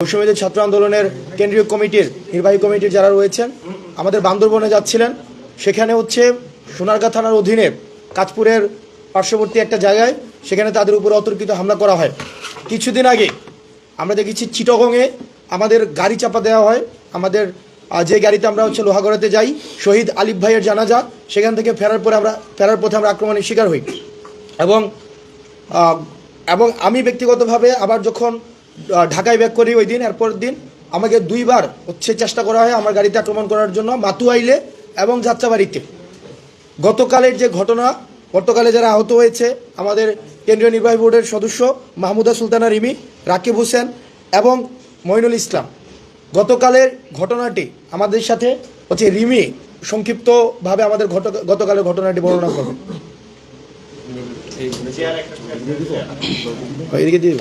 বৈষম্যদের ছাত্র আন্দোলনের কেন্দ্রীয় কমিটির নির্বাহী কমিটির যারা রয়েছেন, আমাদের বান্দরবনে যাচ্ছিলেন। সেখানে হচ্ছে সোনারগাঁ থানার অধীনে কাজপুরের পার্শ্ববর্তী একটা জায়গায় সেখানে তাদের উপরে অতর্কিত হামলা করা হয়। কিছুদিন আগে আমরা দেখেছি চিটগংয়ে আমাদের গাড়ি চাপা দেওয়া হয়। আমাদের যে গাড়িতে আমরা হচ্ছে লোহাগড়াতে যাই, শহীদ আলিফ ভাইয়ের জানাজা, সেখান থেকে ফেরার পরে আমরা, ফেরার পথে আমরা আক্রমণের শিকার হই। এবং এবং আমি ব্যক্তিগতভাবে আবার যখন ঢাকায় ব্যাক করি ওই দিন এরপর দিন আমাকে দুইবার হচ্ছে চেষ্টা করা হয় আমার গাড়িতে আক্রমণ করার জন্য মাতুয়াইলে এবং যাত্রাবাড়িতে। গতকালের যে ঘটনা গতকালে যারা আহত হয়েছে, আমাদের কেন্দ্রীয় নির্বাহী বোর্ডের সদস্য মাহমুদা সুলতানা রিমি, রাকিব হোসেন এবং মইনুল ইসলাম। গতকালের ঘটনাটি আমাদের সাথে হচ্ছে রিমি সংক্ষিপ্তভাবে আমাদের গতকালের ঘটনাটি বর্ণনা করবে। এদিকে দিয়ে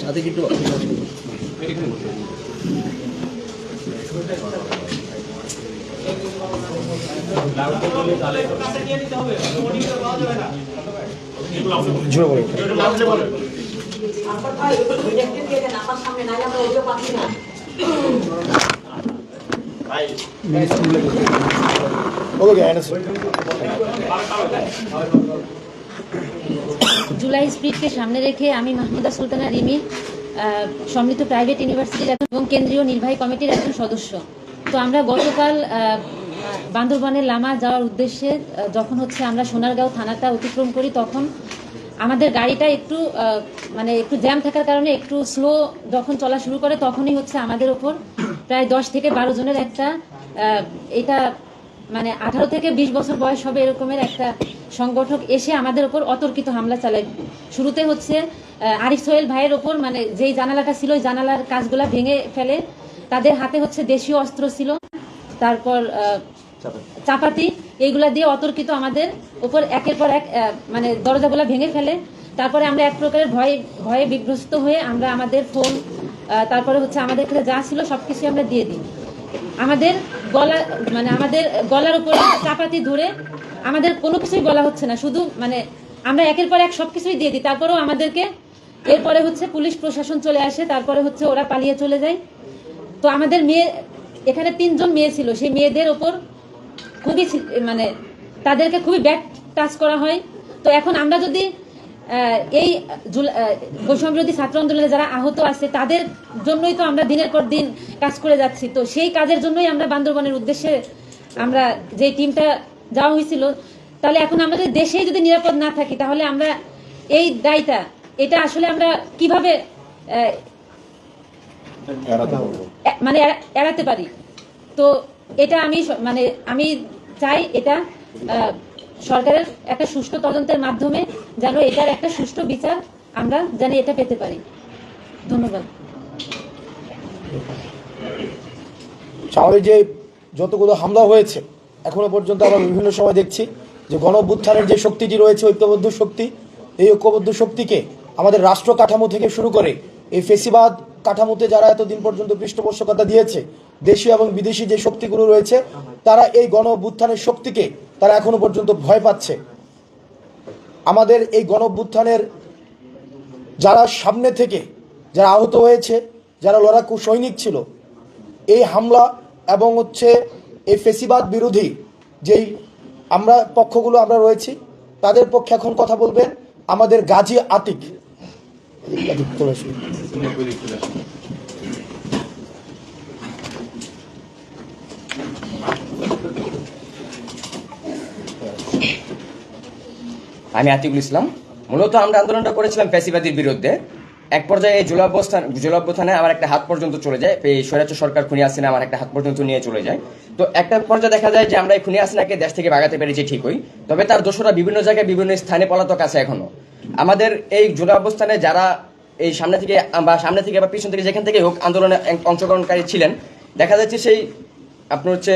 সাথে দিন। জোরে বলো। সামনে নাই আমরা ওইটা পাচ্ছি না জুলাই স্প্রিটকে সামনে রেখে আমি মাহমুদা সুলতানা রিমি সমৃদ্ধ প্রাইভেট ইউনিভার্সিটির একজন এবং কেন্দ্রীয় নির্বাহী কমিটির একজন সদস্য। তো আমরা গতকাল বান্দরবানের লামা যাওয়ার উদ্দেশ্যে যখন হচ্ছে আমরা সোনারগাঁও থানাটা অতিক্রম করি, তখন আমাদের গাড়িটা একটু মানে একটু জ্যাম থাকার কারণে একটু স্লো যখন চলা শুরু করে তখনই হচ্ছে আমাদের ওপর প্রায় দশ থেকে বারো জনের একটা এটা মানে আঠারো থেকে বিশ বছর বয়স হবে এরকমের একটা সংগঠক এসে আমাদের ওপর অতর্কিত হামলা চালায়। শুরুতে হচ্ছে আরিফ সোহেল ভাইয়ের ওপর মানে যেই জানালাটা ছিল ওই জানালার কাজগুলা ভেঙে ফেলে। তাদের হাতে হচ্ছে দেশীয় অস্ত্র ছিল। তারপর আহ, চাপাতি। এইগুলা দিয়ে অতর্কিত আমাদের ওপর একের পর এক মানে দরজাগুলা ভেঙে ফেলে। তারপরে আমরা এক প্রকারের ভয়ে ভয়ে বিগ্রস্ত হয়ে আমরা আমাদের ফোন তারপরে হচ্ছে আমাদের কাছে যা ছিল সবকিছু আমরা দিয়ে দিই। আমাদের গলা মানে আমাদের গলার উপরে চাপাতি ধরে আমাদের কোনো কিছুই বলা হচ্ছে না। শুধু মানে আমরা একের পর এক সব কিছুই দিয়ে দিই। তারপরেও আমাদেরকে এরপরে হচ্ছে পুলিশ, প্রশাসন চলে আসে। তারপরে হচ্ছে ওরা পালিয়ে চলে যায়। তো আমাদের মেয়ে, এখানে তিনজন মেয়ে ছিল। সেই মেয়েদের ওপর খুবই মানে তাদেরকে খুবই ব্যাক টাচ করা হয়। তো এখন আমরা যদি এই বৈষম্য বিরোধী ছাত্র আন্দোলনে যারা আহত আছে তাদের জন্যই তো আমরা দিনের পর দিন কাজ করে যাচ্ছি। তো সেই কাজের জন্যই আমরা বান্দরবনের উদ্দেশ্যে আমরা যে টিমটা যাওয়া হয়েছিল তাহলে এখন আমাদের দেশেই যদি নিরাপদ না থাকি তাহলে আমরা এই দায়টা এটা আসলে আমরা কীভাবে মানে এড়াতে পারি? তো এটা আমি মানে আমি চাই এটা আহ, সরকারের একটা সুষ্ঠু তদন্তের মাধ্যমে যেন এটার একটা সুষ্ঠু বিচার আমরা যেন এটা পেতে পারি। ধন্যবাদ। আমাদের যে যতগুলো হামলা হয়েছে, এখনও পর্যন্ত আমরা বিভিন্ন সময় দেখছি যে গণ যে শক্তিটি রয়েছে, ঐক্যবদ্ধ শক্তি, এই ঐক্যবদ্ধ শক্তিকে আমাদের রাষ্ট্র কাঠামো থেকে শুরু করে এই ফেসিবাদ কাঠামোতে যারা এতদিন পর্যন্ত পৃষ্ঠপোষকতা দিয়েছে, দেশীয় এবং বিদেশি যে শক্তিগুলো রয়েছে, তারা এই গণ শক্তিকে তারা এখনও পর্যন্ত ভয় পাচ্ছে। আমাদের এই গণ অভ্যুত্থানের যারা সামনে থেকে, যারা আহত হয়েছে, যারা লড়াকু সৈনিক ছিল, এই হামলা এবং হচ্ছে এই ফেসিবাদ বিরোধী যেই আমরা পক্ষগুলো আমরা রয়েছি, তাদের পক্ষে এখন কথা বলবেন আমাদের গাজী আতিক। আমি আতিকুল ইসলাম। মূলত আমরা আন্দোলনটা করেছিলাম ফ্যাসিবাদীর বিরুদ্ধে। এক পর্যায়ে এই জুলাবস্থান জুলাবস্থানে আমার একটা হাত পর্যন্ত চলে যায়। এই স্বৈরাচার সরকার খুনি আসিনা আমার একটা হাত পর্যন্ত নিয়ে চলে যায়। তো একটা পর্যায়ে দেখা যায় যে আমরা এই খুনি আসিনাকে দেশ থেকে ভাগাতে পেরেছি ঠিকই। তবে তার দোষরা বিভিন্ন জায়গায় বিভিন্ন স্থানে পলাতক আছে এখনও। আমাদের এই জুলাবস্থানে যারা এই সামনে থেকে বা সামনে থেকে বা পিছন থেকে যেখান থেকে হোক আন্দোলনে অংশগ্রহণকারী ছিলেন, দেখা যাচ্ছে সেই আপনার হচ্ছে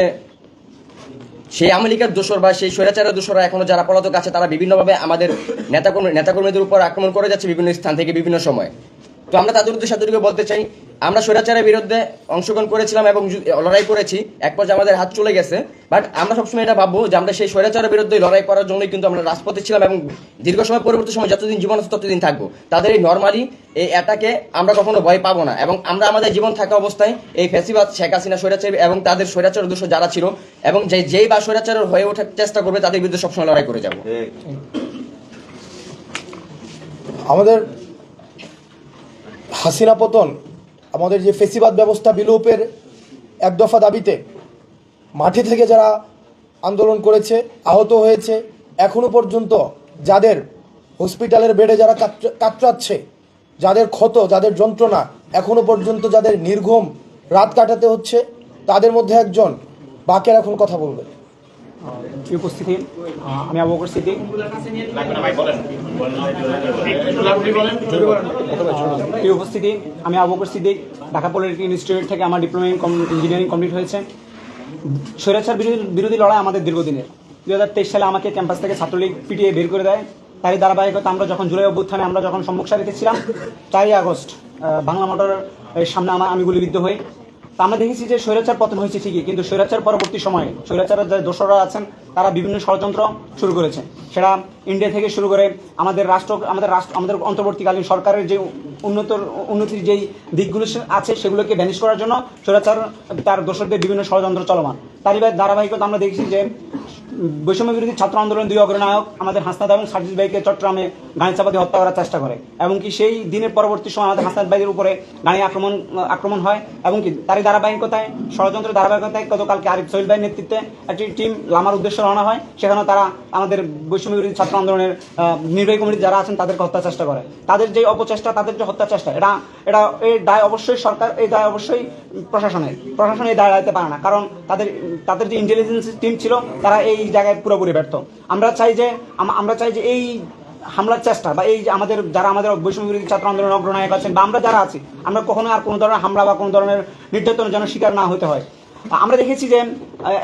সেই আমেরিকার দোষর বা সেই স্বৈরাচারের দোষরা এখনও যারা পলাতক আছে, তারা বিভিন্নভাবে আমাদের নেতাকর্মী, নেতাকর্মীদের উপর আক্রমণ করে যাচ্ছে বিভিন্ন স্থান থেকে বিভিন্ন সময়। তো আমরা তাদের উদ্দেশ্যে বলতে চাই আমরা স্বৈরাচারের বিরুদ্ধে অংশগ্রহণ করেছিলাম এবং লড়াই করেছি। এক পর্যায়ে আমাদের হাত চলে গেছে। বাট আমরা সবসময় এটা ভাববো যে আমরা সেই স্বৈরাচারের বিরুদ্ধে লড়াই করার জন্যই কিন্তু আমরা রাজপথে ছিলাম এবং দীর্ঘ সময় পরবর্তী সময় যতদিন জীবন আছে ততদিন থাকব। তাদের এই নর্মালি এই অ্যাটাকে আমরা কখনো ভয় পাবো না এবং আমরা আমাদের জীবন থাকা অবস্থায় এই ফেসিবাদ শেখ হাসিনা স্বৈরাচার এবং তাদের স্বৈরাচার উদ্দেশ্য যারা ছিল এবং যে যেই বা স্বৈরাচারের হয়ে ওঠার চেষ্টা করবে তাদের বিরুদ্ধে সবসময় লড়াই করে যাব। আমাদের হাসিনা পতন আমাদের যে ফেসিবাদ ব্যবস্থা বিলোপের এক দফা দাবিতে মাঠে থেকে যারা আন্দোলন করেছে, আহত হয়েছে, এখনও পর্যন্ত যাদের হসপিটালের বেডে যারা কাতরা- কাতরাচ্ছে, যাদের ক্ষত, যাদের যন্ত্রণা, এখনও পর্যন্ত যাদের নির্ঘুম রাত কাটাতে হচ্ছে, তাদের মধ্যে একজন বাকের এখন কথা বলবে। উপস্থিতি? আমি আবু বকর সিদ্দিক। এই উপস্থিতি? আমি আবু বকর সিদ্দিক, ঢাকা পলিটেকনিক ইনস্টিটিউট থেকে আমার ডিপ্লোমা ইন ইঞ্জিনিয়ারিং কমপ্লিট হয়েছে। স্বৈরাচার বিরোধী লড়াই আমাদের দীর্ঘদিনের। দু হাজার তেইশ সালে আমাকে ক্যাম্পাস থেকে ছাত্রলীগ পিটিয়ে বের করে দেয়। তারই ধারাবাহিকতা আমরা যখন জুলাই অভ্যুত্থানে আমরা যখন সম্মুখ সারিতে ছিলাম, চারই আগস্ট বাংলা মোটরের এই সামনে আমার আমি গুলিবিদ্ধ হই। আমরা দেখেছি যে স্বৈরাচার পতন হয়েছে ঠিকই, কিন্তু স্বৈরাচার পরবর্তী সময়ে স্বৈরাচারের যে দোষরা আছেন, তারা বিভিন্ন ষড়যন্ত্র শুরু করেছে। সেটা ইন্ডিয়া থেকে শুরু করে আমাদের রাষ্ট্র আমাদের রাষ্ট্র, আমাদের অন্তর্বর্তীকালীন সরকারের যে উন্নত উন্নতির যেই দিকগুলো আছে সেগুলোকে ভ্যানিশ করার জন্য স্বৈরাচার তার দোসরদের বিভিন্ন ষড়যন্ত্র চলমান। তারই ধারাবাহিকতা আমরা দেখেছি যে, বৈষম্য বিরোধী ছাত্র আন্দোলনের দুই অগ্রনায়ক আমাদের হাসনাদ এবং সার্জিস ভাইকে চট্টগ্রামে গাড়ি চাপাতে হত্যা করার চেষ্টা করে। এবং কি সেই দিনের পরবর্তী সময় আমাদের হাসনাদ ভাইয়ের উপরে গাড়ি আক্রমণ আক্রমণ হয় এবং কি তারই ধারাবাহিকতায়, ষড়যন্ত্র ধারাবাহিকতায় গতকালকে আরিফ সহিল ভাইয়ের নেতৃত্বে একটি টিম লামার উদ্দেশ্যে রওনা হয়। সেখানে তারা আমাদের বৈষম্য বিরোধী ছাত্র আন্দোলনের নির্বাহী কমিটি যারা আছেন তাদেরকে হত্যা চেষ্টা করে। তাদের যে অপচেষ্টা, তাদের যে হত্যা চেষ্টা। এটা এটা এই দায় অবশ্যই সরকার এই দায় অবশ্যই প্রশাসনের। প্রশাসন এই দায় পারে না। কারণ তাদের তাদের যে ইন্টেলিজেন্স টিম ছিল, তারা এই জায়গায় পুরোপুরি ব্যর্থ। আমরা চাই যে আমরা চাই যে এই হামলার চেষ্টা বা এই যে আমাদের, যারা আমাদের বৈষম্য বিরোধী ছাত্র আন্দোলনের অগ্রনায়ক আছেন বা আমরা যারা আছি, আমরা কখনো আর কোনো ধরনের হামলা বা কোনো ধরনের নির্যাতনের যেন শিকার না হতে হয়। আমরা দেখেছি যে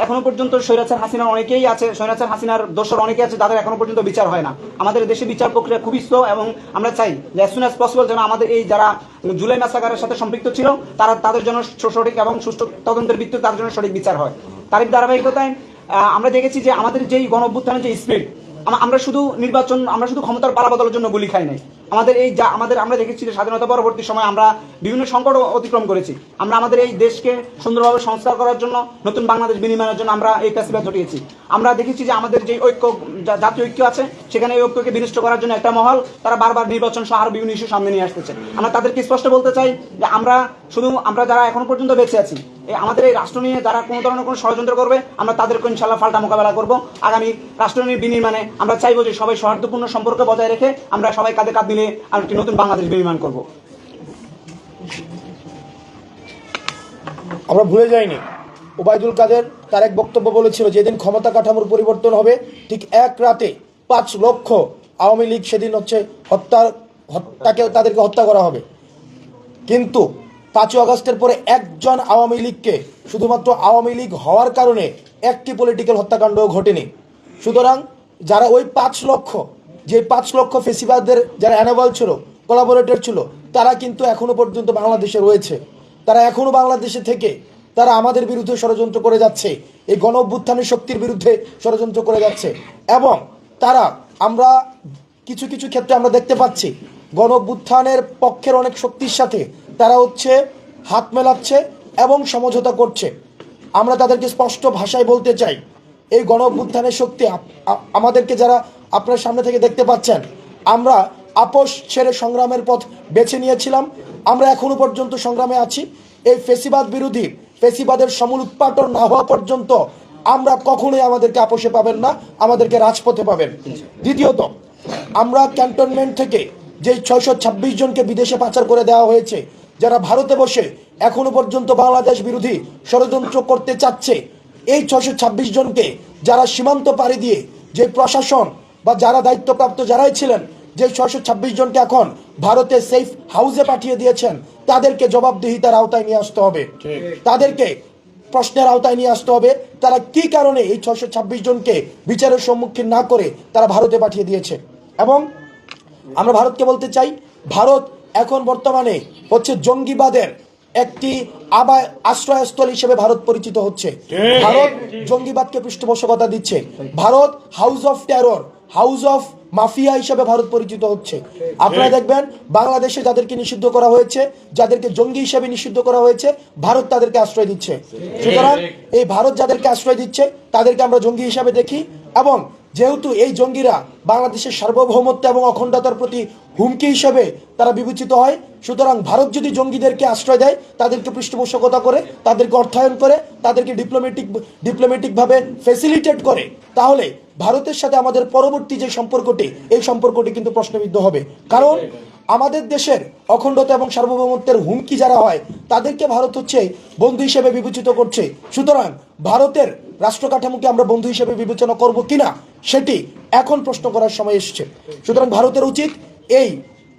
এখনও পর্যন্ত স্বৈরাচার হাসিনার অনেকেই আছে, স্বৈরাচার হাসিনার দোষর অনেকেই আছে, তাদের এখনও পর্যন্ত বিচার হয় না। আমাদের দেশে বিচার প্রক্রিয়া খুবই স্লো এবং আমরা চাই যে অ্যাজ সুন অ্যাজ পসিবল যেন আমাদের এই যারা জুলাই মাসাগারের সাথে সম্পৃক্ত ছিল, তারা তাদের জন্য সঠিক এবং সুষ্ঠু তদন্তের ভিত্তিতে তাদের জন্য সঠিক বিচার হয়। তারই ধারাবাহিকতায় আমরা দেখেছি যে আমাদের যেই গণ যে স্পিড আমরা শুধু নির্বাচন, আমরা শুধু ক্ষমতার পালাবদলের জন্য গুলি খাই নাই। আমাদের এই যা, আমাদের আমরা দেখেছি যে স্বাধীনতা পরবর্তী সময় আমরা বিভিন্ন সংকট অতিক্রম করেছি। আমরা আমাদের এই দেশকে সুন্দরভাবে সংস্কার করার জন্য, নতুন বাংলাদেশ বিনিময়ের জন্য আমরা এই ফেসিবাদ ঘটিয়েছি আমরা দেখেছি যে আমাদের যে ঐক্য জাতীয় ঐক্য আছে, সেখানে এই ঐক্যকে বিনষ্ট করার জন্য একটা মহল, তারা বারবার নির্বাচন সহ আরও বিভিন্ন ইস্যু সামনে নিয়ে আসতেছে। আমরা তাদেরকে স্পষ্ট বলতে চাই যে আমরা শুধু, আমরা যারা এখনও পর্যন্ত বেঁচে আছি আমাদের এই রাষ্ট্র নিয়ে যারা কোনো ধরনের কোনো ষড়যন্ত্র করবে, আমরা তাদেরকে ইনশাল্লাহ ফাল্টা মোকাবেলা করব। আগামী রাষ্ট্র বিনির্মাণে আমরা চাইব যে সবাই সৌহার্দ্যপূর্ণ সম্পর্ক বজায় রেখে আমরা সবাই কাঁধে কাঁধ মিলিয়ে আর একটি নতুন বাংলাদেশ বিনির্মাণ করব। আমরা ভুলে যাইনি, ওবায়দুল কাদের তার এক বক্তব্য বলেছিল যেদিন ক্ষমতা কাঠামোর পরিবর্তন হবে, ঠিক এক রাতে পাঁচ লক্ষ আওয়ামী লীগ সেদিন হচ্ছে হত্যার হত- তাকে তাদেরকে হত্যা করা হবে। কিন্তু পাঁচই আগস্টের পরে একজন আওয়ামী লীগকে শুধুমাত্র আওয়ামী লীগ হওয়ার কারণে একটি পলিটিক্যাল হত্যাকাণ্ডও ঘটেনি। সুতরাং যারা ওই পাঁচ লক্ষ, যে পাঁচ লক্ষ ফেসিবাদের যারা অ্যানাবল ছিল কোলাবোরেটর ছিল, তারা কিন্তু এখনও পর্যন্ত বাংলাদেশে রয়েছে। তারা এখনও বাংলাদেশে থেকে তারা আমাদের বিরুদ্ধে ষড়যন্ত্র করে যাচ্ছে, এই গণ শক্তির বিরুদ্ধে ষড়যন্ত্র করে যাচ্ছে। এবং তারা, আমরা কিছু কিছু ক্ষেত্রে আমরা দেখতে পাচ্ছি গণ পক্ষের অনেক শক্তির সাথে তারা হচ্ছে হাত মেলাচ্ছে এবং সমঝোতা করছে। আমরা তাদেরকে স্পষ্ট ভাষায় বলতে চাই, এই গণ অভ্যুত্থানের শক্তি আমাদেরকে যারা আপনার সামনে থেকে দেখতে পাচ্ছেন, আমরা আপোষ ছেড়ে সংগ্রামের পথ বেছে নিয়েছিলাম। আমরা এখনও পর্যন্ত সংগ্রামে আছি। এই ফেসিবাদ বিরোধী, ফেসিবাদের সমূল উৎপাটন না হওয়া পর্যন্ত আমরা কখনোই আমাদেরকে আপোষে পাবেন না, আমাদেরকে রাজপথে পাবেন। দ্বিতীয়ত, আমরা ক্যান্টনমেন্ট থেকে যে ছয়শো ছাব্বিশ জনকে বিদেশে পাচার করে দেওয়া হয়েছে যারা ভারতে বসে এখনও পর্যন্ত বাংলাদেশ বিরোধী ষড়যন্ত্র করতে চাচ্ছে এই ছশো ছাব্বিশ জনকে যারা সীমান্ত পাড়ি দিয়ে যে প্রশাসন বা যারা দায়িত্বপ্রাপ্ত যারাই ছিলেন যে ছশো ছাব্বিশ জনকে এখন ভারতে সেফ হাউসে পাঠিয়ে দিয়েছেন তাদেরকে জবাবদিহিতার আওতায় নিয়ে আসতে হবে। তাদেরকে প্রশ্নের আওতায় নিয়ে আসতে হবে তারা কি কারণে এই ছশো ছাব্বিশ জনকে বিচারের সম্মুখীন না করে তারা ভারতে পাঠিয়ে দিয়েছে? এবং আমরা ভারতকে বলতে চাই ভারত এখন বর্তমানে হচ্ছে জঙ্গিবাদের একটি আবায় আশ্রয়স্থল হিসেবে ভারত পরিচিত হচ্ছে। ভারত জঙ্গিবাদকে পৃষ্ঠপোষকতা দিচ্ছে। Bharat house of terror house of mafia হিসেবে ভারত পরিচিত হচ্ছে। আপনারা দেখবেন বাংলাদেশে যাদেরকে নিষিদ্ধ করা হয়েছে যাদেরকে জঙ্গি হিসেবে নিষিদ্ধ করা হয়েছে ভারত তাদেরকে আশ্রয় দিচ্ছে। সুতরাং এই ভারত যাদেরকে আশ্রয় দিচ্ছে তাদেরকে আমরা জঙ্গি হিসাবে দেখি এবং যেহেতু এই জঙ্গিরা বাংলাদেশের সার্বভৌমত্ব এবং অখণ্ডতার প্রতি হুমকি হিসেবে তারা বিবেচিত হয়, সুতরাং ভারত যদি জঙ্গিদেরকে আশ্রয় দেয়, তাদেরকে পৃষ্ঠপোষকতা করে, তাদেরকে অর্থায়ন করে, তাদেরকে ডিপ্লোমেটিক ডিপ্লোমেটিকভাবে ফেসিলিটেট করে, তাহলে ভারতের সাথে আমাদের পরবর্তী যে সম্পর্কটি, এই সম্পর্কটি কিন্তু প্রশ্নবিদ্ধ হবে। কারণ আমাদের দেশের অখণ্ডতা এবং সার্বভৌমত্বের হুমকি যারা হয়, তাদেরকে ভারত হচ্ছে বন্ধু হিসেবে বিবেচিত করছে। সুতরাং ভারতের রাষ্ট্র কাঠামোকে আমরা বন্ধু হিসেবে বিবেচনা করব কিনা সেটি এখন প্রশ্ন করার সময় এসছে। সুতরাং ভারতের উচিত এই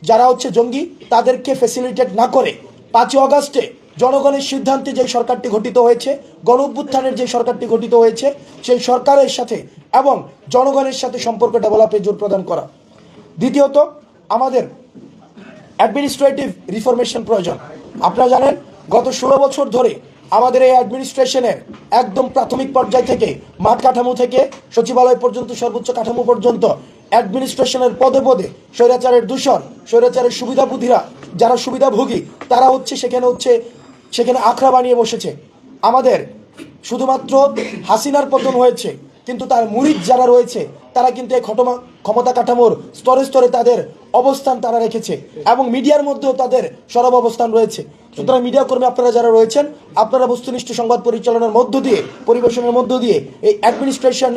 যারা হচ্ছে জঙ্গি, তাদেরকে ফেসিলিটেট না করে পাঁচই অগাস্টে জনগণের সিদ্ধান্তে যে সরকারটি গঠিত হয়েছে, গণ অভ্যুত্থানের যে সরকারটি গঠিত হয়েছে, সেই সরকারের সাথে এবং জনগণের সাথে সম্পর্ক ডেভেলপে জোর প্রদান করা। দ্বিতীয়ত, আমাদের অ্যাডমিনিস্ট্রেটিভ রিফরমেশন প্রয়োজন। আপনারা জানেন, গত ষোলো বছর ধরে আমাদের এই অ্যাডমিনিস্ট্রেশনের একদম প্রাথমিক পর্যায় থেকে, মাঠ কাঠামো থেকে, সচিবালয় পর্যন্ত, সর্বোচ্চ কাঠামো পর্যন্ত অ্যাডমিনিস্ট্রেশনের পদে পদে স্বৈরাচারের দূষণ, স্বৈরাচারের সুবিধাভোগীরা যারা সুবিধাভোগী, তারা হচ্ছে সেখানে হচ্ছে, সেখানে আখড়া বানিয়ে বসেছে। আমাদের শুধুমাত্র হাসিনার পতন হয়েছে, কিন্তু তার মুরিদ যারা রয়েছে তারা কিন্তু এই ক্ষমতা ক্ষমতা কাঠামোর স্তরে স্তরে তাদের অবস্থান তারা রেখেছে এবং মিডিয়ার মধ্যেও তাদের সরব অবস্থান রয়েছে। সুতরাং মিডিয়া কর্মী আপনারা যারা রয়েছেন, আপনারা বস্তুনিষ্ঠ সংবাদ পরিচালনার মধ্য দিয়ে, পরিবেশনের মধ্য দিয়ে এই অ্যাডমিনিস্ট্রেশন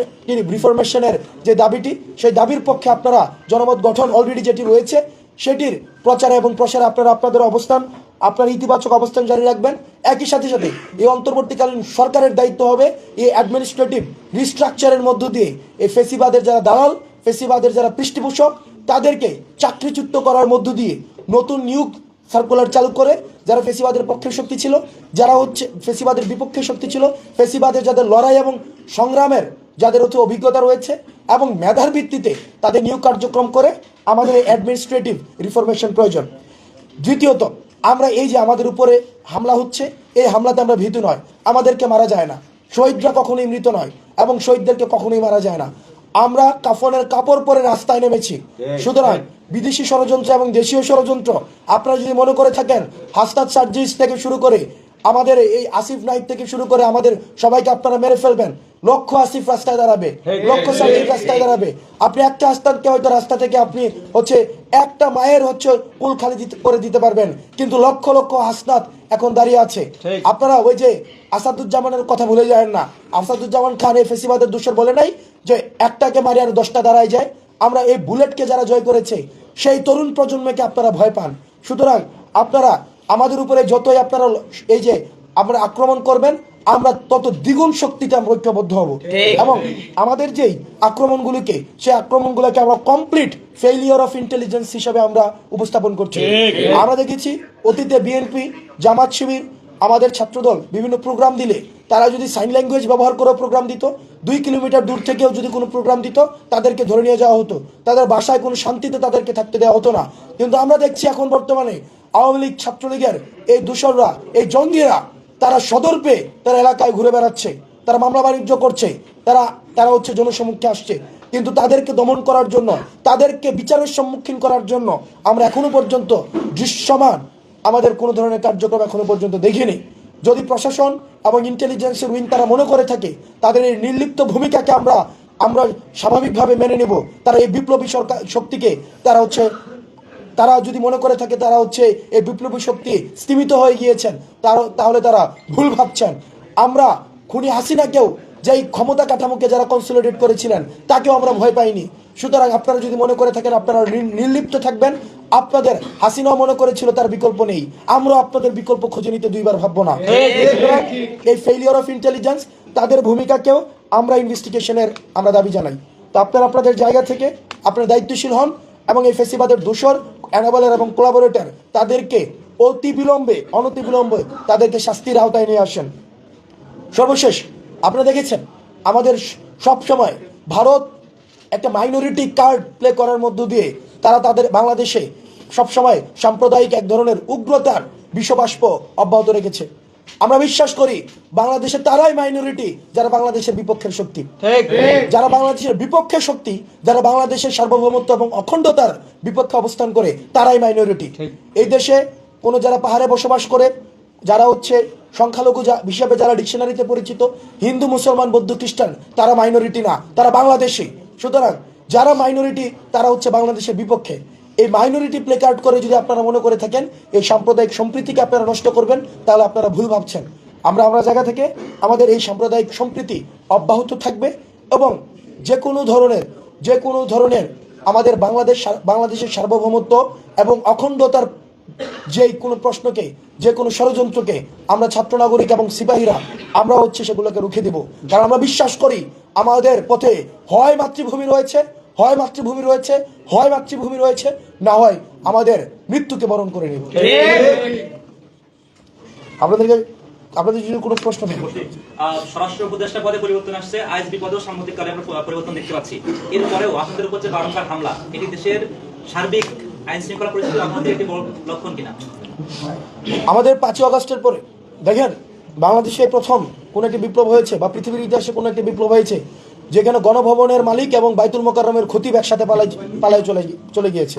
রিফরমেশনের যে দাবিটি, সেই দাবির পক্ষে আপনারা জনমত গঠন অলরেডি যেটি রয়েছে, সেটির প্রচারে এবং প্রসারে আপনারা আপনাদের অবস্থান আপনার ইতিবাচক অবস্থান জারি রাখবেন। একই সাথে সাথে এই অন্তর্বর্তীকালীন সরকারের দায়িত্ব হবে এই অ্যাডমিনিস্ট্রেটিভ রিস্ট্রাকচারের মধ্য দিয়ে। এই ফেসিবাদের যারা দালাল, ফেসিবাদের যারা পৃষ্ঠপোষক, তাদেরকে চাকরিচ্যুত করার মধ্য দিয়ে নতুন নিয়োগ সার্কুলার চালু করে, যারা ফেসিবাদের পক্ষের শক্তি ছিল, যারা হচ্ছে ফেসিবাদের বিপক্ষে শক্তি ছিল, ফেসিবাদের যাদের লড়াই এবং সংগ্রামের যাদের হচ্ছে অভিজ্ঞতা রয়েছে এবং মেধার ভিত্তিতে তাদের নিয়োগ কার্যক্রম করে আমাদের অ্যাডমিনিস্ট্রেটিভ রিফরমেশন প্রয়োজন। দ্বিতীয়ত আমরা এই যে আমাদের উপরে হামলা হচ্ছে এই হামলাতে আমরা ভীতু নয়। আমাদেরকে মারা যায় না। শহীদরা কখনোই মৃত নয় এবং শহীদদেরকে কখনোই মারা যায় না। আমরা কাফনের কাপড় পরে রাস্তায় নেমেছি। সুতরাং বিদেশি ষড়যন্ত্র এবং দেশীয় ষড়যন্ত্র আপনারা যদি মনে করে থাকেন হাস্তাদ সার্জিস থেকে শুরু করে আমাদের এই আসিফ নাইক থেকে শুরু করে আমাদের সবাইকে আপনারা মেরে ফেলবেন। লক্ষ আসিফ রাস্তায় দাঁড়াবে লক্ষ সার্জিস রাস্তায় দাঁড়াবে। আপনি একটা আস্তাদকে হয়তো রাস্তা থেকে আপনি হচ্ছে একটা মায়ের হচ্ছে কুল খালি করে দিতে পারবেন কিন্তু লক্ষ লক্ষ হাসনাত এখন দাঁড়িয়ে আছে। আপনারা ওই যে আসাদুজ্জামানের কথা ভুলে যায় না। আসাদুজ্জামান খান এই ফেসিবাদের দূষর বলে নাই যে একটাকে মারি আর দশটা দাঁড়ায় যায়। আমরা এই বুলেটকে যারা জয় করেছে সেই তরুণ প্রজন্মকে আপনারা ভয় পান। সুতরাং আপনারা আমাদের উপরে যতই আপনারা এই যে আমরা আক্রমণ করবেন আমরা তত দ্বিগুণ শক্তিতে আমরা ঐক্যবদ্ধ হব। এবং আমাদের যেই আক্রমণগুলিকে সেই আক্রমণগুলোকে আমরা কমপ্লিট ফেইলিওর অফ ইন্টেলিজেন্স হিসাবে আমরা উপস্থাপন করছি। আমরা দেখেছি অতীতে বিএনপি জামাত শিবির আমাদের ছাত্রদল বিভিন্ন প্রোগ্রাম দিলে তারা যদি সাইন ল্যাঙ্গুয়েজ ব্যবহার করে প্রোগ্রাম দিত দুই কিলোমিটার দূর থেকেও যদি কোনো প্রোগ্রাম দিত তাদেরকে ধরে নিয়ে যাওয়া হতো। তাদের বাসায় কোনো শান্তিতে তাদেরকে থাকতে দেওয়া হতো না। কিন্তু আমরা দেখছি এখন বর্তমানে আওয়ামী লীগ ছাত্রলীগের এই দূষররা এই জঙ্গিরা, তারা সদর পেয়ে তারা এলাকায় ঘুরে বেড়াচ্ছে, তারা মামলা বাণিজ্য করছে, তারা তারা হচ্ছে জনসমুখে আসছে। কিন্তু তাদেরকে দমন করার জন্য, তাদেরকে বিচারের সম্মুখীন করার জন্য আমরা এখনও পর্যন্ত দৃশ্যমান আমাদের কোনো ধরনের কার্যক্রম এখনও পর্যন্ত দেখিনি। যদি প্রশাসন এবং ইন্টেলিজেন্সের উইং তারা মনে করে থাকে, তাদের এই নির্লিপ্ত ভূমিকাকে আমরা আমরা স্বাভাবিকভাবে মেনে নেব। তারা এই বিপ্লবী সরকার, শক্তিকে তারা হচ্ছে তারা যদি মনে করে থাকে তারা হচ্ছে এই বিপ্লবী শক্তি স্তীমিত হয়ে গিয়েছেন তার- তাহলে তারা ভুল ভাবছেন। আমরা খুনি হাসিনাকেও যেই ক্ষমতা কাঠামোকে যারা কনসোলিডেট করেছিলেন তাকেও আমরা ভয় পাইনি। সুতরাং আপনারা যদি মনে করে থাকেন আপনারা নির্লিপ্ত থাকবেন। আপনাদের হাসিনাও মনে করেছিল তার বিকল্প নেই। আমরা আপনাদের বিকল্প খুঁজে নিতে দুইবার ভাববো না। এই ফেলিওর অফ ইন্টেলিজেন্স তাদের ভূমিকাকেও আমরা ইনভেস্টিগেশনের আমরা দাবি জানাই। তো আপনারা আপনাদের জায়গা থেকে আপনারা দায়িত্বশীল হন। এবং এই ফেসিবাদের দূষর, অ্যানাবলের এবং কোলাবোরেটর তাদেরকে অতি বিলম্বে, অনতি বিলম্বে তাদেরকে শাস্তির আওতায় নিয়ে আসেন। সর্বশেষ, আপনারা দেখেছেন, আমাদের সব সময় ভারত একটা মাইনরিটি কার্ড প্লে করার মধ্য দিয়ে তারা তাদের বাংলাদেশে সবসময় সাম্প্রদায়িক এক ধরনের উগ্রতার বিশ্ববাষ্প অব্যাহত রেখেছে। আমরা বিশ্বাস করি বাংলাদেশে তারাই মাইনরিটি যারা বাংলাদেশের বিপক্ষের শক্তি। যারা বাংলাদেশের বিপক্ষে শক্তি যারা বাংলাদেশের সার্বভৌমত্ব এবং অখণ্ডতার বিপক্ষে অবস্থান করে তারাই মাইনরিটি এই দেশে কোনো যারা পাহাড়ে বসবাস করে যারা হচ্ছে সংখ্যালঘু হিসাবে যারা ডিকশনারিতে পরিচিত হিন্দু মুসলমান বৌদ্ধ খ্রিস্টান তারা মাইনরিটি না তারা বাংলাদেশি। সুতরাং যারা মাইনরিটি তারা হচ্ছে বাংলাদেশের বিপক্ষে। এই মাইনরিটি প্লে কার্ড করে যদি আপনারা মনে করে থাকেন, এই সাম্প্রদায়িক সম্প্রীতিকে আপনারা নষ্ট করবেন, তাহলে আপনারা ভুল ভাবছেন। আমরা আমরা জায়গা থেকে আমাদের এই সাম্প্রদায়িক সম্প্রীতি অব্যাহত থাকবে এবং যে কোনো ধরনের যে কোনো ধরনের আমাদের বাংলাদেশ বাংলাদেশের সার্বভৌমত্ব এবং অখণ্ডতার যে কোনো প্রশ্নকে যে কোনো ষড়যন্ত্রকে আমরা ছাত্র নাগরিক এবং সিপাহীরা আমরা হচ্ছে সেগুলোকে রুখে দেব। কারণ আমরা বিশ্বাস করি, আমাদের পথে হয় মাতৃভূমি রয়েছে হয় মাতৃভূমি রয়েছে হয় মাতৃভূমি রয়েছে না হয় আমাদের মৃত্যুকে বরণ করে নেব। আপনাদেরকে আপনাদের যদি কোনো প্রশ্ন থাকে। স্বরাষ্ট্র উপদেষ্টা পদে পরিবর্তন আসছে। আইএসবি পদেও সাম্প্রতিককালে আমরা পরিবর্তন দেখতে পাচ্ছি। এরপরেও আপনাদের উপর যে বারংবার হামলা এটি দেশের সার্বিক আইন শৃঙ্খলা পরিস্থিতি আপনাদের একটি লক্ষণ কিনা? আমাদের পাঁচই আগস্টের পরে দেখেন বাংলাদেশে প্রথম কোন একটি বিপ্লব হয়েছে বা পৃথিবীর ইতিহাসে কোন একটি বিপ্লব হয়েছে যেখানে গণভবনের মালিক এবং বাইতুল মোকাররমের খতিব একসাথে পালাই পালাই চলে চলে গিয়েছে।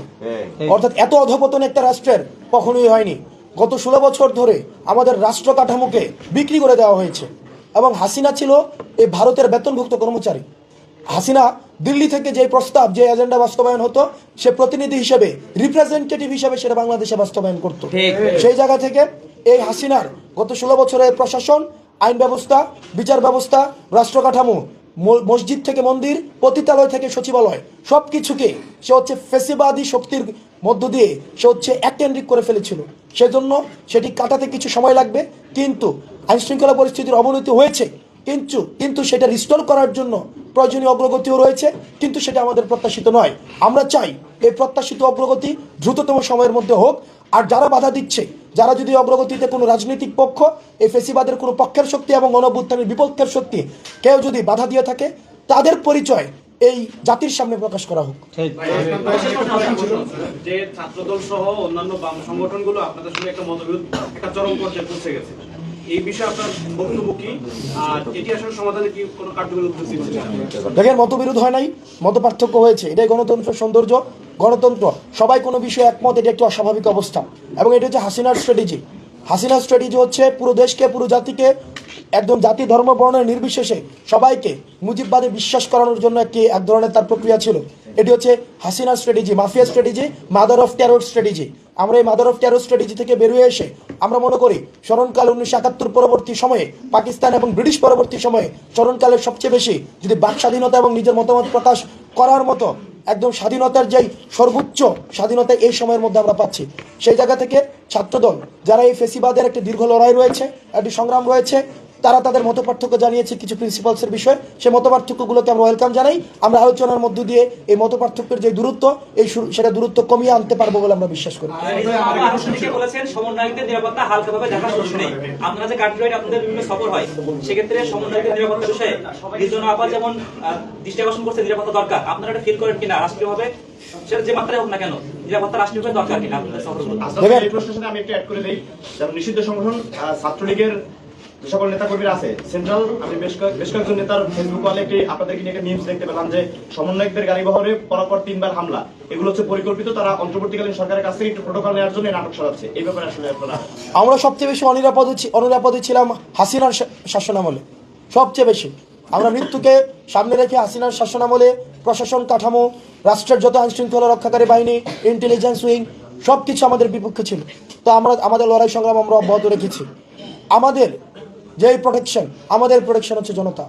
অর্থাৎ এত অধপতন একটা রাষ্ট্রের কখনোই হয়নি। গত ষোলো বছর ধরে আমাদের রাষ্ট্র কাঠামোকে বিক্রি করে দেওয়া হয়েছে এবং হাসিনা ছিল এই ভারতের বেতনভুক্ত কর্মচারী। হাসিনা দিল্লি থেকে যে প্রস্তাব যে এজেন্ডা বাস্তবায়ন হতো সে প্রতিনিধি হিসেবে রিপ্রেজেন্টেটিভ হিসেবে সেটা বাংলাদেশে বাস্তবায়ন করতো। সেই জায়গা থেকে এই হাসিনার গত ষোলো বছরের প্রশাসন আইন ব্যবস্থা বিচার ব্যবস্থা রাষ্ট্র কাঠামো মসজিদ থেকে মন্দির, পতিতালয় থেকে সচিবালয় সব কিছুকে সে হচ্ছে ফেসিবাদী শক্তির মধ্য দিয়ে সে হচ্ছে এককেন্দ্রিক করে ফেলেছিল। সেজন্য সেটি কাটাতে কিছু সময় লাগবে, কিন্তু আইন শৃঙ্খলা পরিস্থিতির অবনতি হয়েছে, কিন্তু কিন্তু সেটা রিস্টোর করার জন্য প্রয়োজনীয় অগ্রগতিও রয়েছে, কিন্তু সেটা আমাদের প্রত্যাশিত নয়। আমরা চাই এই প্রত্যাশিত অগ্রগতি দ্রুততম সময়ের মধ্যে হোক, আর যারা বাধা দিচ্ছে যারা যদি অগ্রগতিতে কোনো রাজনৈতিক পক্ষ এই ফেসিবাদের কোনো পক্ষের শক্তি এবং গণভ্যুত্থানের বিপক্ষের শক্তি কেউ যদি বাধা দিয়ে থাকে তাদের পরিচয় এই জাতির সামনে প্রকাশ করা হোক। যে ছাত্রদল সহ অন্যান্য বাম সংগঠনগুলো আপনাদের সঙ্গে একটা মতবিরোধ একটা চরম পর্যায়ে পৌঁছে গেছে। এই কার্যকরী উদ্যোগ দেখেন, মতবিরোধ হয় নাই মত পার্থক্য হয়েছে। এটাই গণতন্ত্রের সৌন্দর্য, গণতন্ত্র। সবাই কোনো বিষয়ে একমত, এটা একটি অস্বাভাবিক অবস্থা। এবং এটা হচ্ছে হাসিনার স্ট্র্যাটেজি হাসিনার স্ট্র্যাটেজি হচ্ছে পুরো দেশকে, পুরো জাতিকে, একদম জাতি, ধর্ম বর্ণের নির্বিশেষে সবাইকে মুজিববাদে বিশ্বাস করানোর জন্য একটি, এক ধরনের তার প্রক্রিয়া ছিল। এটি হচ্ছে হাসিনার strategy mafia strategy mother of terror strategy আমরা এই মাদার অফ টেরর স্ট্র্যাটেজি থেকে বেরিয়ে এসে আমরা মনে করি স্মরণকাল উনিশশো একাত্তর পরবর্তী সময়ে পাকিস্তান এবং ব্রিটিশ পরবর্তী সময়ে স্মরণকালের সবচেয়ে বেশি যদি বাক স্বাধীনতা এবং নিজের মতামত প্রকাশ করার মতো একদম স্বাধীনতার যেই সর্বোচ্চ স্বাধীনতা এই সময়ের মধ্যে আমরা পাচ্ছি, সেই জায়গা থেকে ছাত্রদল, যারা এই ফেসিবাদের একটি দীর্ঘ লড়াই রয়েছে, একটি সংগ্রাম রয়েছে তারা তাদের মত পার্থক্য জানিয়েছে কিছু প্রিন্সিপালসের বিষয়ে। সেই মত পার্থক্যগুলোকে আমরা ওয়েলকাম জানাই। আমরা আলোচনার মধ্য দিয়ে এই মত পার্থক্যের যে দূরত্ব এই সেটা দূরত্ব কমিয়ে আনতে পারব বলে আমরা বিশ্বাস করি। নিরাপত্তা হালকাভাবে দেখার প্রশ্ন নেই। আপনারা যে কার্যকরী আপনাদের বিভিন্ন সফর হয় সেক্ষেত্রে সমন্বয়কদের নিরাপত্তা বিষয়ে রিজন আপা যেমন দৃষ্টি আকর্ষণ করছে নিরাপত্তা দরকার আপনারা এটা ফিল করেন কিনা? রাষ্ট্রীয়ভাবে সেটা যে মাত্রায় হোক না কেন নিরাপত্তা রাষ্ট্রীয়ভাবে দরকার কিনা আপনাদের সফরগুলো এই প্রশ্নের সাথে আমি একটু অ্যাড করে দেই। নিষিদ্ধ সংগঠন ছাত্রলীগের সকল নেতা কর্মীরা আছে সেন্ট্রাল আমি বেশ বেশ কয়েকজন নেতার ফেসবুক ওয়ালে একটি আপনাদেরকে নিয়ে একটা নিউজ দেখতে পেলাম যে সমন্বয়কদের গাড়ি বহরে পরপর তিনবার হামলা। এগুলো হচ্ছে পরিকল্পিত, তারা অন্তর্বর্তীকালীন সরকারের কাছ থেকে একটু প্রোটোকল নেওয়ার জন্য নাটক সাজাচ্ছে। এই ব্যাপারে আসলে আপনারা আমরা সবচেয়ে বেশি অনিরাপদ অনিরাপদে ছিলাম হাসিনার শাসনামলে। সবচেয়ে বেশি। আমরা মৃত্যুকে সামনে রেখে হাসিনার শাসনামলে প্রশাসন কাঠামো, রাষ্ট্রের যত আইন শৃঙ্খলা রক্ষাকারী বাহিনী ইন্টেলিজেন্স উইং সব কিছু আমাদের বিপক্ষে ছিল। তো আমরা আমাদের লড়াই সংগ্রাম আমরা অব্যাহত রেখেছি। আমাদের যেই প্রোটেকশন আমাদের প্রোটেকশন হচ্ছে জনতা।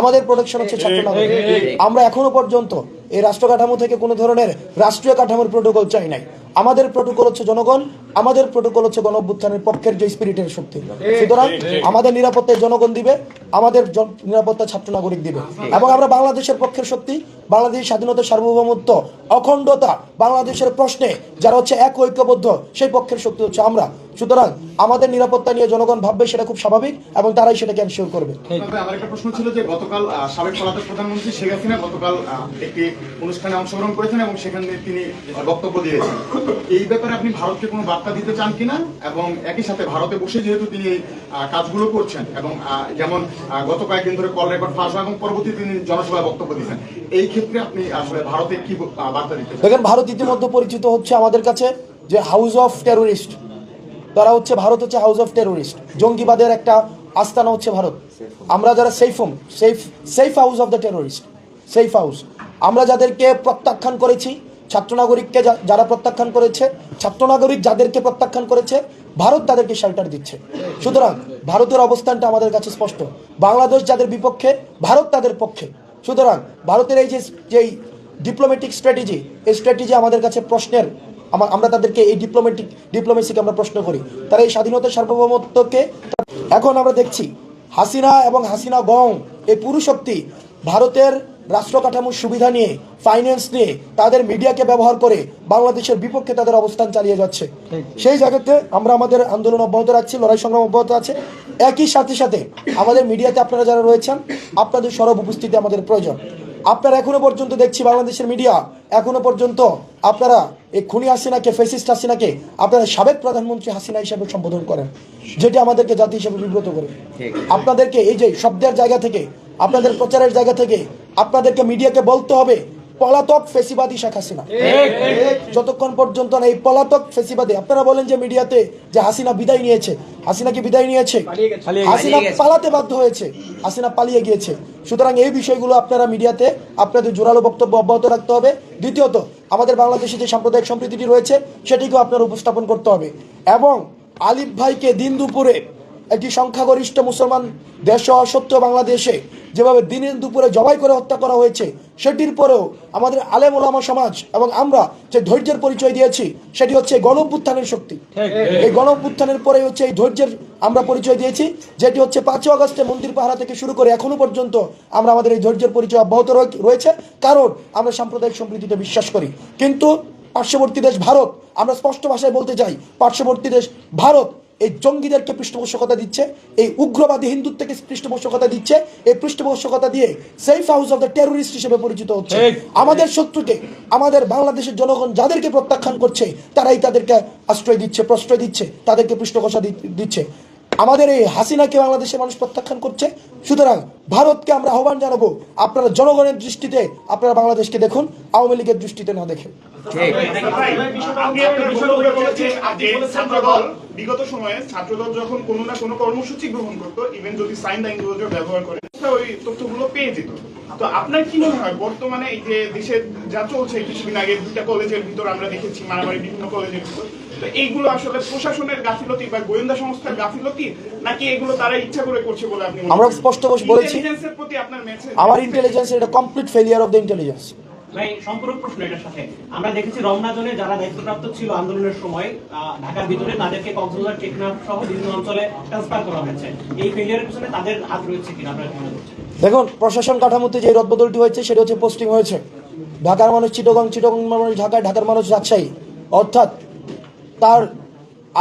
আমাদের প্রোটেকশন হচ্ছে ছাত্র আমরা এখনও পর্যন্ত এই রাষ্ট্র কাঠামো থেকে কোনো ধরনের রাষ্ট্রীয় কাঠামোর প্রোটোকল চাই নাই। আমাদের প্রোটোকল হচ্ছে জনগণ আমাদের প্রোটোকল হচ্ছে গণ পক্ষের যে স্পিরিটের শক্তি। সুতরাং আমাদের নিরাপত্তায় জনগণ দিবে আমাদের নিরাপত্তা ছাত্র নাগরিক দিবে। এবং আমরা বাংলাদেশের পক্ষের শক্তি বাংলাদেশের স্বাধীনতা সার্বভৌমত্ব অখণ্ডতা বাংলাদেশের প্রশ্নে যারা হচ্ছে এক ঐক্যবদ্ধ সেই পক্ষের শক্তি হচ্ছে আমরা। সুতরাং আমাদের নিরাপত্তা নিয়ে জনগণ ভাববে সেটা খুব স্বাভাবিক এবং তারাই সেটাকে এনশিওর করবে। আমার একটা প্রশ্ন ছিল যে গতকাল সাবেক পলাতক প্রধানমন্ত্রী শেখ হাসিনা গতকাল একটি অনুষ্ঠানে অংশগ্রহণ করেছেন এবং সেখানে তিনি বক্তব্য দিয়েছেন। এই ব্যাপারে আপনি ভারতকে কোনো বার্তা দিতে চান কিনা? এবং একই সাথে ভারতে বসে যেহেতু তিনি কাজগুলো করছেন এবং যেমন আহ, গত কয়েকদিন ধরে কল রেকর্ড ফাঁস হয় এবং পরবর্তী তিনি জনসভায় বক্তব্য দিয়েছেন। এই ক্ষেত্রে আপনি আসলে ভারতে কি বার্তা দিতে দেখেন ভারত ইতিমধ্যে পরিচিত হচ্ছে আমাদের কাছে যে হাউস অফ টেরোরিস্ট তারা হচ্ছে ভারত হচ্ছে হাউস অফ টেরোরিস্ট জঙ্গিবাদের একটা আস্তানা হচ্ছে ভারত। আমরা যারা safe home safe safe house of the terrorist safe house আমরা যাদেরকে প্রত্যাখ্যান করেছি ছাত্র নাগরিককে যারা প্রত্যাখ্যান করেছে ছাত্র নাগরিক যাদেরকে প্রত্যাখ্যান করেছে, ভারত তাদেরকে শেল্টার দিচ্ছে। সুতরাং ভারতের অবস্থানটা আমাদের কাছে স্পষ্ট। বাংলাদেশ যাদের বিপক্ষে, ভারত তাদের পক্ষে। সুতরাং ভারতের এই যে যেই ডিপ্লোম্যাটিক স্ট্র্যাটেজি এই স্ট্র্যাটেজি আমাদের কাছে প্রশ্নের আমা- আমরা তাদেরকে এই ডিপ্লোম্যাটিক ডিপ্লোমেসিকে আমরা প্রশ্ন করি। তারা এই স্বাধীনতার সার্বভৌমত্বকে এখন আমরা দেখছি হাসিনা এবং হাসিনা গং এই পুরু শক্তি ভারতের রাষ্ট্র কাঠামোর সুবিধা নিয়ে ফাইন্যান্স নিয়ে তাদের মিডিয়াকে ব্যবহার করে বাংলাদেশের বিপক্ষে তাদের অবস্থান চালিয়ে যাচ্ছে। সেই জায়গাতে আমরা আমাদের আন্দোলন অব্যাহত রাখছি লড়াই সংগ্রাম অব্যাহত আছে। একই সাথে সাথে আমাদের মিডিয়াতে আপনারা যারা রয়েছেন আপনাদের সরব উপস্থিতি আমাদের প্রয়োজন। আপনারা এখনও পর্যন্ত দেখছি বাংলাদেশের মিডিয়া এখনও পর্যন্ত আপনারা এই খুনি হাসিনাকে ফেসিস্ট হাসিনাকে আপনারা সাবেক প্রধানমন্ত্রী হাসিনা হিসাবে সম্বোধন করেন যেটি আমাদেরকে জাতি হিসেবে বিব্রত করে। আপনাদেরকে এই যে শব্দের জায়গা থেকে আপনাদের প্রচারের জায়গা থেকে আপনাদেরকে মিডিয়াকে বলতে হবে পলাতক ফেসিবাদী শেখ হাসিনা। যতক্ষণ পর্যন্ত না এই পলাতক ফেসিবাদী আপনারা বলেন যে মিডিয়াতে যে হাসিনা বিদায় নিয়েছে হাসিনা কি বিদায় নিয়েছে? হাসিনা পালাতে বাধ্য হয়েছে হাসিনা পালিয়ে গিয়েছে। সুতরাং এই বিষয়গুলো আপনারা মিডিয়াতে আপনাদের জোরালো বক্তব্য অব্যাহত রাখতে হবে। দ্বিতীয়ত আমাদের বাংলাদেশে যে সাম্প্রদায়িক সম্প্রীতিটি রয়েছে, সেটিকেও আপনার উপস্থাপন করতে হবে। এবং আলিফ ভাইকে দিন দুপুরে একটি সংখ্যাগরিষ্ঠ মুসলমান দেশ সত্ত্বেও বাংলাদেশে যেভাবে দিনের দুপুরে জবাই করে হত্যা করা হয়েছে, সেটির পরেও আমাদের আলেম ওলামা সমাজ এবং আমরা যে ধৈর্যের পরিচয় দিয়েছি, সেটি হচ্ছে গণ অভ্যুত্থানের শক্তি। এই গণ অভ্যুত্থানের পরে হচ্ছে এই ধৈর্যের আমরা পরিচয় দিয়েছি, যেটি হচ্ছে পাঁচই আগস্টে মন্দির পাহারা থেকে শুরু করে এখনও পর্যন্ত আমরা আমাদের এই ধৈর্যের পরিচয় অব্যাহত রয়েছে, কারণ আমরা সাম্প্রদায়িক সম্প্রীতিতে বিশ্বাস করি। কিন্তু পার্শ্ববর্তী দেশ ভারত। আমরা স্পষ্ট ভাষায় বলতে চাই পার্শ্ববর্তী দেশ ভারত এই জঙ্গিদেরকে পৃষ্ঠপোষকতা দিচ্ছে এই উগ্রবাদী হিন্দুত্বকে পৃষ্ঠপোষকতা দিচ্ছে এই পৃষ্ঠপোষকতা দিয়ে safe house of the terrorist হিসেবে পরিচিত হচ্ছে। আমাদের শত্রুকে আমাদের বাংলাদেশের জনগণ যাদেরকে প্রত্যাখ্যান করছে তারাই তাদেরকে আশ্রয় দিচ্ছে প্রশ্রয় দিচ্ছে তাদেরকে পৃষ্ঠপোষা দিচ্ছে। আমাদের এই হাসিনাকে বাংলাদেশের মানুষ প্রত্যাখ্যান করছে সুতরাং ভারতকে আমরা আহ্বান জানাব আপনারা জনগণের দৃষ্টিতে আপনারা বাংলাদেশকে দেখুন আওয়ামী লীগের দৃষ্টিতে না দেখে বিগত সময়ে ছাত্রদল যখন কোনো না কোনো কর্মসূচি গ্রহণ করতো ইভেন যদি সাইন ল্যাঙ্গুয়েজ ব্যবহার করে ওই তথ্যগুলো পেয়ে যেত। তো আপনার কি মনে হয় বর্তমানে এই যে দেশে যা চলছে কিছুদিন আগে দুইটা কলেজের ভিতর আমরা দেখেছি মারামারি বিভিন্ন কলেজের ভিতর। তো এইগুলো আসলে প্রশাসনের গাফিলতি বা গোয়েন্দা সংস্থার গাফিলতি নাকি এগুলো তারা ইচ্ছা করে করছে বলে আপনি আমরা স্পষ্ট বলেছি। আপনার আমার ইন্টেলিজেন্স এটা complete failure of the intelligence আমরা দেখেছি রমনা যারা দায়িত্বপ্রাপ্ত ছিল আন্দোলনের সময় ঢাকার ভিতরে তাদেরকে কক্সবাজার টেকনাফ সহ বিভিন্ন অঞ্চলে ট্রান্সফার করা হয়েছে। এই ফেলিয়ারের পিছনে তাদের হাত রয়েছে কিনা, আপনারা দেখুন, প্রশাসন কাঠামোতে যে রদবদলটি হয়েছে, সেটা হচ্ছে পোস্টিং হয়েছে। ঢাকার মানুষ চিটগং চিটগং মানুষ ঢাকায়, ঢাকার মানুষ রাজশাহী। অর্থাৎ তার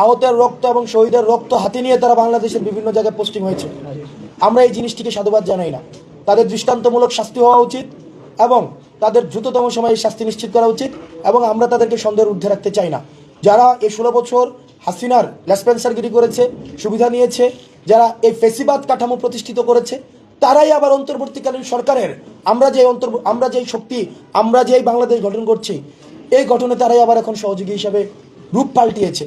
আহতের রক্ত এবং শহীদের রক্ত হাতে নিয়ে তারা বাংলাদেশের বিভিন্ন জায়গায় পোস্টিং হয়েছে। আমরা এই জিনিসটিকে সাধুবাদ জানাই না। তাদের দৃষ্টান্তমূলক শাস্তি হওয়া উচিত এবং তাদের দ্রুততম সময়ে শাস্তি নিশ্চিত করা উচিত এবং আমরা তাদেরকে সন্দেহের ঊর্ধ্বে রাখতে চাই না। যারা এই ষোলো বছর হাসিনার লেসপেন্সারগিরি করেছে, সুবিধা নিয়েছে, যারা এই ফেসিবাদ কাঠামো প্রতিষ্ঠিত করেছে, তারাই আবার অন্তর্বর্তীকালীন সরকারের আমরা যে অন্তর আমরা যেই শক্তি, আমরা যেই বাংলাদেশ গঠন করছি, এই গঠনে তারাই আবার এখন সহযোগী হিসাবে রূপ পাল্টিয়েছে।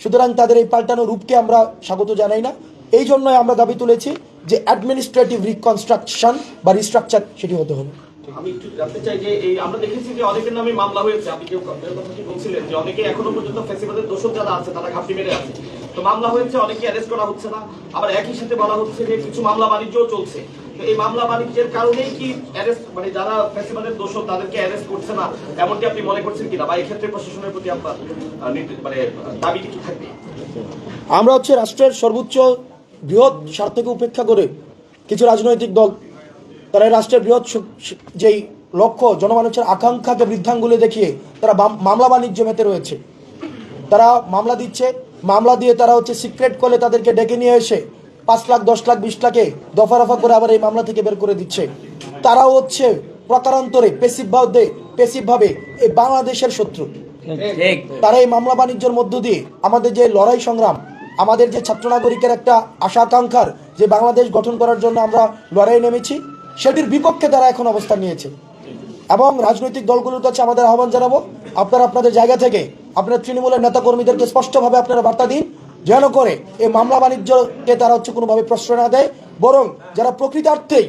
সুতরাং তাদের এই পাল্টানো রূপকে আমরা স্বাগত জানাই না। এই জন্যই আমরা দাবি তুলেছি যে অ্যাডমিনিস্ট্রেটিভ রিকনস্ট্রাকশন বা রিস্ট্রাকচার সেটি হতে হবে। আমি একটু জানতে চাই যে এই, আমরা দেখেছি যে অনেকের নামে মামলা হয়েছে। আপনি কেউ কথা কি বলছিলেন যে অনেকে এখনও পর্যন্ত ফেসিবাদের দোষক যারা আছে, তারা ঘাপটি মেরে আছে। তো মামলা হয়েছে, অনেকে অ্যারেস্ট করা হচ্ছে না। আবার একই সাথে বলা হচ্ছে যে কিছু মামলা বাণিজ্যও চলছে। তো এই মামলা বাণিজ্যের কারণেই কি অ্যারেস্ট মানে যারা ফেসিবাদের দোষক তাদেরকে অ্যারেস্ট করছে না? এমনটি আপনি মনে করছেন কিনা? বা এক্ষেত্রে প্রশাসনের প্রতি আপনার মানে দাবিটি কি থাকবে? আমরা হচ্ছে রাষ্ট্রের সর্বোচ্চ বৃহৎ স্বার্থকে উপেক্ষা করে কিছু রাজনৈতিক দল তারা এই রাষ্ট্রের বৃহৎ যেই লক্ষ্য জনমানুষের আকাঙ্ক্ষাকে বৃদ্ধাঙ্গুলে দেখিয়ে তারা মামলা বাণিজ্য মেতে রয়েছে। তারা মামলা দিচ্ছে মামলা দিয়ে তারা হচ্ছে সিক্রেট কলে তাদেরকে ডেকে নিয়ে এসে পাঁচ লাখ দশ লাখ বিশ লাখে দফা রফা করে আবার এই মামলা থেকে বের করে দিচ্ছে। তারাও হচ্ছে প্রকারান্তরে পেসিভ ভাবে পেসিভ ভাবে এই বাংলাদেশের শত্রু। তারা এই মামলা বাণিজ্যের মধ্য দিয়ে আমাদের যে লড়াই সংগ্রাম আমাদের যে ছাত্র নাগরিকের একটা আশা আকাঙ্ক্ষার যে বাংলাদেশ গঠন করার জন্য আমরা লড়াই নেমেছি সেটির বিপক্ষে তারা এখন অবস্থান নিয়েছে। এবং রাজনৈতিক দলগুলোর কাছে আমাদের আহ্বান জানাব, আপনারা আপনাদের জায়গা থেকে আপনার তৃণমূলের নেতাকর্মীদেরকে স্পষ্টভাবে আপনারা বার্তা দিন, যেন করে এই মামলা বাণিজ্যকে তারা হচ্ছে কোনোভাবে প্রশ্রয় না দেয়, বরং যারা প্রকৃতার্থেই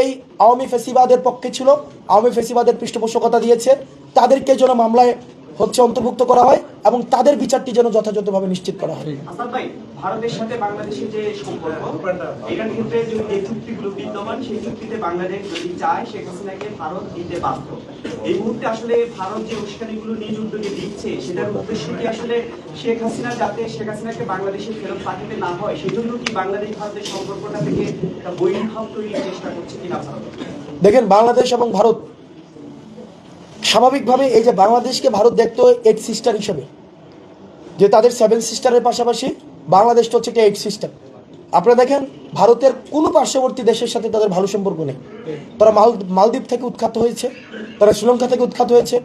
এই আওয়ামী ফেসিবাদের পক্ষে ছিল, আওয়ামী ফেসিবাদের পৃষ্ঠপোষকতা দিয়েছে, তাদেরকে যেন মামলায় হচ্ছে অন্তর্ভুক্ত করা হয় এবং তাদের বিচারটি যেন যথাযথভাবে নিশ্চিত করা হয়। ভারতের সাথে বাংলাদেশের যে সম্পর্ক এটার ক্ষেত্রে যে চুক্তিগুলো বিদ্যমান সেই চুক্তিতে বাংলাদেশ যদি চায় শেখ হাসিনাকে ভারত দিতে বাধ্য। এই মুহূর্তে আসলে ভারত যে উস্কানিগুলো নিজ উদ্যোগে দিচ্ছে সেটার উদ্দেশ্য কি আসলে শেখ হাসিনা যাতে শেখ হাসিনাকে বাংলাদেশে ফেরত পাঠাতে না হয় সেই জন্য কি বাংলাদেশ ভারতের সম্পর্কটা থেকে একটা বৈরভাব তৈরির চেষ্টা করছে কিনা ভারত? দেখেন বাংলাদেশ এবং ভারত স্বাভাবিকভাবে এই যে বাংলাদেশকে ভারত দেখতো এইট সিস্টার হিসেবে, যে তাদের সেভেন সিস্টারের পাশাপাশি বাংলাদেশটা হচ্ছে কি এইট সিস্টার আপনারা দেখেন, ভারতের কোনো পার্শ্ববর্তী দেশের সাথে তাদের ভালো সম্পর্ক নেই। তারা মাল, মালদ্বীপ থেকে উৎখাত হয়েছে, তারা শ্রীলঙ্কা থেকে উৎখাত হয়েছে,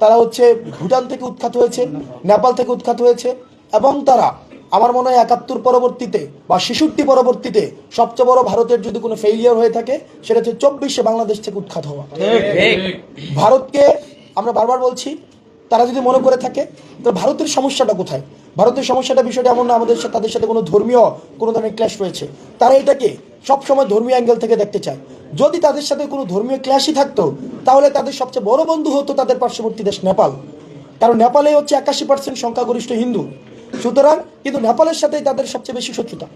তারা হচ্ছে ভুটান থেকে উৎখাত হয়েছে, নেপাল থেকে উৎখাত হয়েছে, এবং তারা আমার মনে হয় একাত্তর পরবর্তীতে বা শিশুটি পরবর্তীতে সবচেয়ে বড় ভারতের যদি কোনো ফেইলিয়ার হয়ে থাকে সেটা হচ্ছে চব্বিশে বাংলাদেশ থেকে উৎখাত হওয়া। ভারতকে আমরা বারবার বলছি তারা যদি মনে করে থাকে তো ভারতের সমস্যাটা কোথায়? ভারতের সমস্যাটা বিষয়টা এমন না আমাদের সাথে তাদের সাথে কোনো ধর্মীয় কোনো ধরনের ক্ল্যাশ রয়েছে। তারা এটাকে সবসময় ধর্মীয় অ্যাঙ্গেল থেকে দেখতে চায়। যদি তাদের সাথে কোনো ধর্মীয় ক্ল্যাশই থাকতো তাহলে তাদের সবচেয়ে বড় বন্ধু হতো তাদের পার্শ্ববর্তী দেশ নেপাল। কারণ নেপালে হচ্ছে একাশি পার্সেন্ট সংখ্যাগরিষ্ঠ হিন্দু। সুতরাং কিন্তু নেপালের সাথেই তাদের সবচেয়ে বেশি শত্রুতা।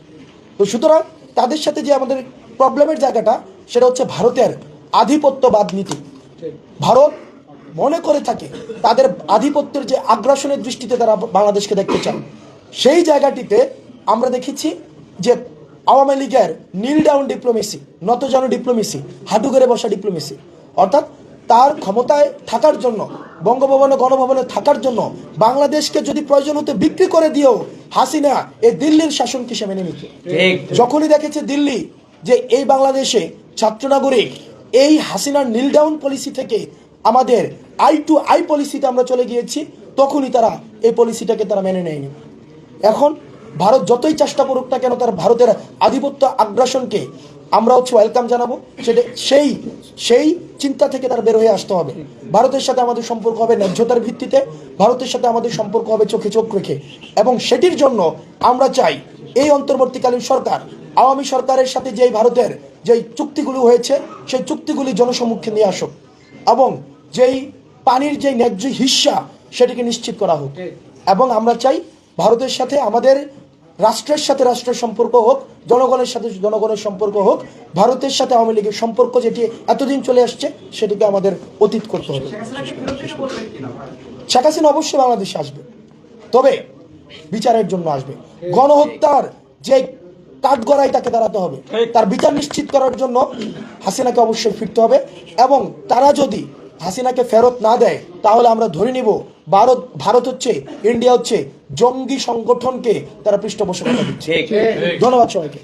তো সুতরাং তাদের সাথে যে আমাদের প্রবলেমের জায়গাটা, সেটা হচ্ছে ভারতের আধিপত্যবাদ নীতি। ভারত মনে করে থাকে তাদের আধিপত্যের যে আগ্রাসনের দৃষ্টিতে তারা বাংলাদেশকে দেখতে চান সেই জায়গাটিতে আমরা দেখেছি যে আওয়ামী লীগের নীল ডাউন ডিপ্লোমেসি নতজানু ডিপ্লোমেসি, হাঁটু গেড়ে বসা ডিপ্লোমেসি, অর্থাৎ তার ক্ষমতায় থাকার জন্য বঙ্গভবনে গণভবনে থাকার জন্য বাংলাদেশকে যদি প্রয়োজন হতে বিক্রি করে দিয়েও হাসিনা এই দিল্লির শাসনকে সে মেনে নিত যখনই দেখেছে দিল্লি যে এই বাংলাদেশে ছাত্র নাগরিক এই হাসিনার নীল ডাউন পলিসি থেকে আমাদের আই টু আই পলিসিতে আমরা চলে গিয়েছি তখনই তারা এই পলিসিটাকে তারা মেনে নেয়নি। এখন ভারত যতই চেষ্টা করুক না কেন তার ভারতের আধিপত্য আগ্রাসনকে আমরা হচ্ছে ওয়েলকাম জানাব। সেটা সেই সেই চিন্তা থেকে তার বের হয়ে আসতে হবে। ভারতের সাথে আমাদের সম্পর্ক হবে ন্যায্যতার ভিত্তিতে। ভারতের সাথে আমাদের সম্পর্ক হবে চোখে চোখ রেখে। এবং সেটির জন্য আমরা চাই এই অন্তর্বর্তীকালীন সরকার, আওয়ামী সরকারের সাথে যেই ভারতের যেই চুক্তিগুলি হয়েছে, সেই চুক্তিগুলি জনসম্মুখে নিয়ে আসুক। এবং যেই পানির যেই ন্যায্য হিস্সা, সেটিকে নিশ্চিত করা হোক। এবং আমরা চাই ভারতের সাথে আমাদের রাষ্ট্রের সাথে রাষ্ট্রের সম্পর্ক হোক জনগণের সাথে জনগণের সম্পর্ক হোক ভারতের সাথে আওয়ামী লীগের সম্পর্ক যেটি এতদিন চলে আসছে সেটিকে আমাদের অতীত করতে হবে। শেখ হাসিনা অবশ্যই বাংলাদেশে আসবে। তবে বিচারের জন্য আসবে। গণহত্যার যে কাঠগড়াই তাকে দাঁড়াতে হবে তার বিচার নিশ্চিত করার জন্য হাসিনাকে অবশ্যই ফিরতে হবে এবং তারা যদি হাসিনাকে ফেরত না দেয় তাহলে আমরা ধরে নিব ভারত ভারত হচ্ছে ইন্ডিয়া হচ্ছে জঙ্গি সংগঠনকে তারা পৃষ্ঠপোষকতা দিচ্ছে। ঠিক। ধন্যবাদ সবাইকে।